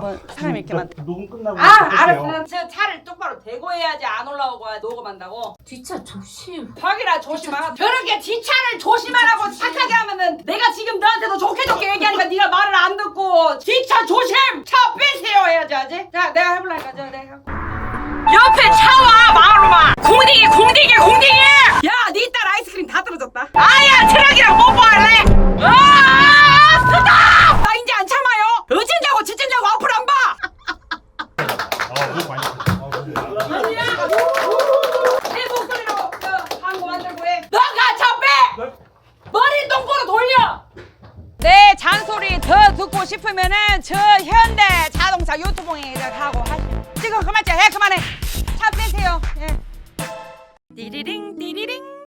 뭐 사람이 이렇게 많다. 녹음 끝나고 아. 알았어. 저 차를 똑바로 대고 해야지 안 올라오고 녹음한다고. 뒷차 조심. 덕이라 조심하라. 저렇게 뒷차를 조심하라고 착하게 하면은 내가 지금 너한테도 좋게 좋게 얘기하니까 네가 말을 안 듣고 뒷차 조심! 차 빼세요 해야지 하지? 자 내가 해볼라니까 저 아니야 내 목소리로 저 광고 만들고 해. 너가 네? 머리 똑바로 돌려! 내 잔소리 더 듣고 싶으면은 저 현대 자동차 유튜브에 하고 하시 지금 그만 해 그만해. 차 빼세요. 예. 띠리링 띠리링